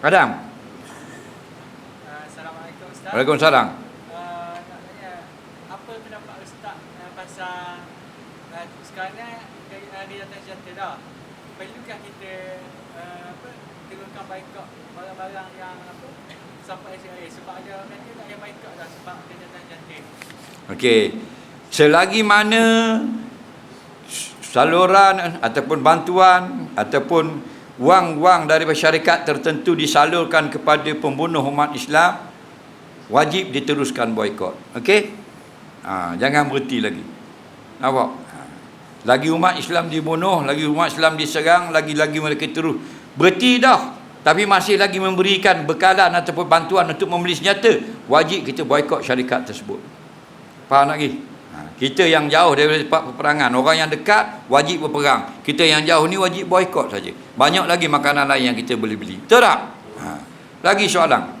Kadang. Uh, Assalamualaikum Ustaz. Waalaikumsalam. Uh, nak tanya, apa pendapat Ustaz uh, pasal uh, sekarang ni hari datang sejahtera dah. Perlukah kita uh, apa turunkan baikot barang-barang yang apa sampai SIA sebab ada mereka tak yang baikot dah sebab kenyataan jantin. Okey. Selagi mana saluran ataupun bantuan ataupun wang-wang daripada syarikat tertentu disalurkan kepada pembunuh umat Islam wajib diteruskan boikot. Okey? Ha, jangan berhenti lagi. Nampak? Ha. Lagi umat Islam dibunuh, lagi umat Islam diserang, lagi-lagi mereka terus berhenti dah. Tapi masih lagi memberikan bekalan ataupun bantuan untuk membeli senjata, wajib kita boikot syarikat tersebut. Faham lagi? Kita yang jauh dari tempat peperangan, orang yang dekat wajib berperang. Kita yang jauh ni wajib boikot saja. Banyak lagi makanan lain yang kita boleh beli. Betul tak? Ha. Lagi soalan.